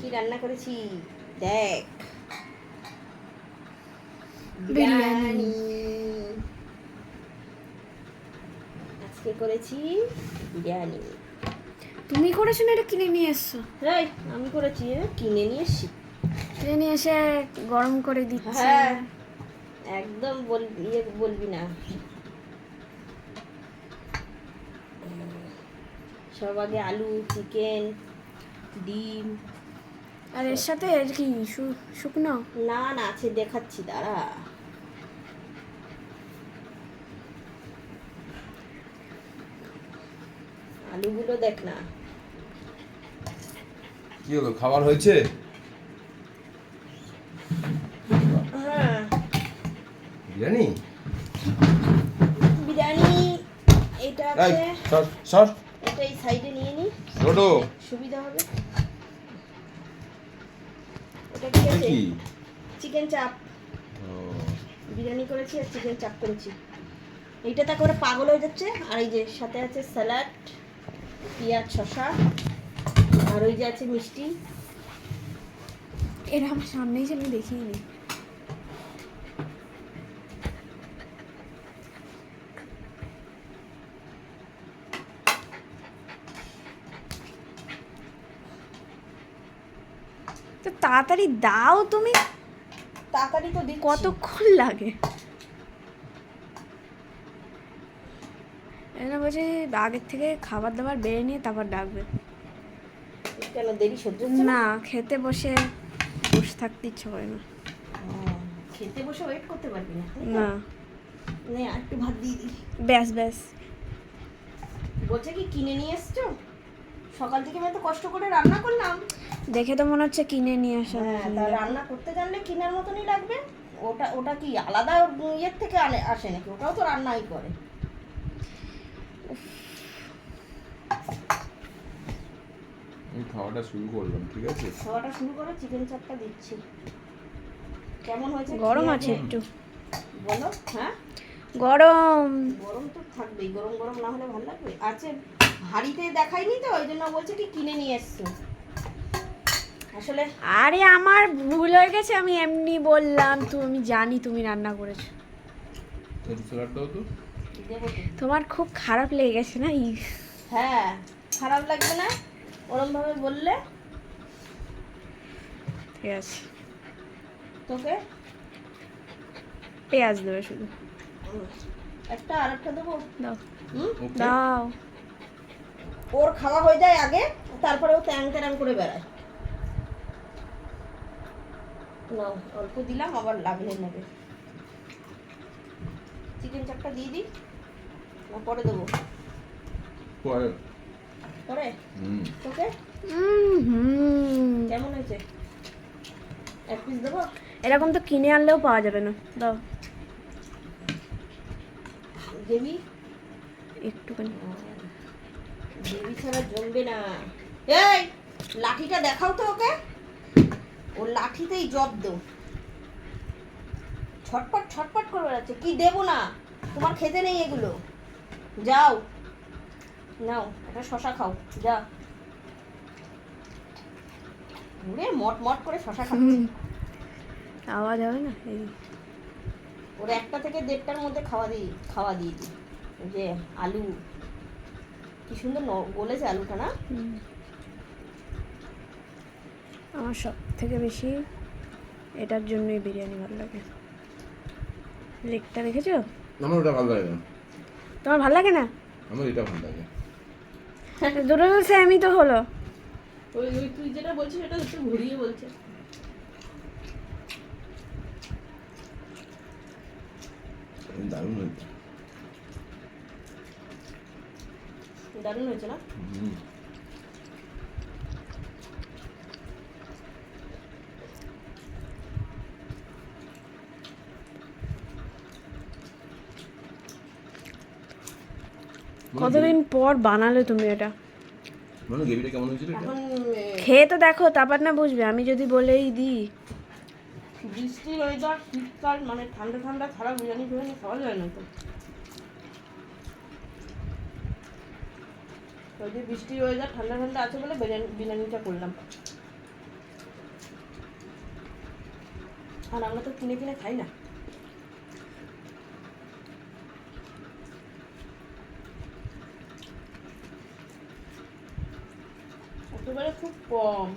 কি রান্না করেছি? দেখ। বিরিয়ানি। আজকে করেছি বিরিয়ানি। তুমি করেছ না এটা কিনে নিয়ে এসছো? রাই আমি করেছি কিনে নিয়ে এসছি। কিনে নিয়ে এসে গরম করে দিচ্ছি। হ্যাঁ একদম বল ইয়ে বলবি না। সব আগে আলু চিকেন ডিম আর এর সাথে এর কি শুকনো? না না আছে দেখাচ্ছি দাঁড়া। আলুগুলো দেখ না। কি হলো খাবার হয়েছে? হ্যাঁ। বিরিয়ানি? বিরিয়ানি এটা আছে। সর সর। এটা এই সাইডে নিয়ে নি। ছোটো সুবিধা হবে। এটা কি? আছে চিকেন চাপ ও, বিরিয়ানি করেছি আর চিকেন চাপ করেছি। এইটাতে একেবারে পাগল হয়ে যাচ্ছে। আর এই যে সাথে আছে স্যালাড পেঁয়াজ শসা আর ওই যে আছে মিষ্টি। এরা আমার সামনেই যে আমি দেখিনি। তো তাড়াতাড়ি দাও তুমি। তাড়াতাড়ি তো দিচ্ছি। কতক্ষণ লাগে? এরা বলছে আগের থেকে খাবার দাবার বেড়ে নিয়ে তারপর ডাকবে। কেন দেরি সহ্য হচ্ছে না? খেতে বসে বসে থাকতে ইচ্ছে করে না। খেতে বসে ওয়েট করতে পারবি না না। নে একটু ভাত দিয়ে দিই। ব্যাস ব্যাস। বলছে কি কিনে নিয়ে এসছো? সকাল থেকে আমি এত কষ্ট করে রান্না করলাম। দেখে তো মনে হচ্ছে কিনে নিয়ে আসা হ্যাঁ তা রান্না করতে জানলে কিনার মতনই লাগবে। ওটা ওটা কি আলাদা ওর ইয়ের থেকে আনে আসে নাকি? ওটাও তো রান্নাই করে। আমি খাওয়াটা শুরু করলাম ঠিক আছে? খাওয়াটা শুরু করে চিকেন চাপটা দিচ্ছি। কেমন হয়েছে? গরম আছে একটু। বলো হ্যাঁ? গরম। গরম তো থাকবেই গরম গরম না হলে ভালো লাগবে। আছে হাড়িতে দেখাইনি তো ওই জন্য বলছে কি কিনে নিয়ে এসছো? আসলে আরে আমার ভুল হয়ে গেছে আমি এমনি বললাম তো আমি জানি তুমি রান্না করেছ। তোমার খুব খারাপ লেগে গেছে না? হ্যাঁ খারাপ লাগবে না ওরম ভাবে বললে। ঠিক আছে তোকে? পেঁয়াজ দেবে শুধু। একটা আর একটা দেবো? দাও। দাও। ওর খাওয়া হয়ে যায় আগে তারপরে ও ট্যাং ট্যাং করে বেড়ায়। নাও অল্প দিলাম আবার লাগলে নেবে। চিকেন চাপটা দিয়ে দিই না পরে দেবো। পরে। পরে? হুম। কেমন হয়েছে? এক পিস দেবো? এরকম তো কিনে আনলেও পাওয়া যাবে না। দাও। দেবি একটুখানি। দেবি ছাড়া জমবে না। এই লাঠিটা দেখাও তো ওকে। লাঠিতেই জব্দ ছটপট ছটপট করে বেড়াচ্ছে। কি দেবো না? তোমার খেতে নেই এগুলো। যাও। নাও একটা শশা খাও। যা। ঘুরে মট মট করে শশা খাচ্ছে। আওয়াজ হবে না? এই ওর একটা থেকে দেড়টার মধ্যে খাওয়া দিই খাওয়া দিয়ে দিই। যে আলু। কি সুন্দর গলেছে আলুটা না? হুম। আমার সব থেকে বেশি এটার জন্যই বিরিয়ানি ভালো লাগে। লেগটা দেখেছ? আমার ওটা ভালো লাগে না। তোমার ভালো লাগে না? আমার এটা ভালো লাগে। দুটো তো সেমই তো হলো। ওই ওই তুই যেটা বলছিস সেটা একটু ঘুরিয়ে বলছে। দারুণ হয়েছে। দারুণ হয়েছে না? কতদিন পর বানালে তুমি এটা? মানে গ্রেভিটা কেমন হয়েছিল এটা? খেয়ে তো দেখো তারপর না বুঝবে আমি যদি বলেই দি বৃষ্টি ওয়েদার শীতকাল মানে ঠান্ডা ঠান্ডা খারাপ বিরিয়ানি ফিরিয়ানি খাওয়া যায় না তো। যদি বৃষ্টি বৃষ্টি ওয়েদার ঠান্ডা ঠান্ডা আছে বলে বিরিয়ানি বিরিয়ানিটা করলাম। আর আমরা তো কিনে কিনে খাই না। একেবারে খুব কম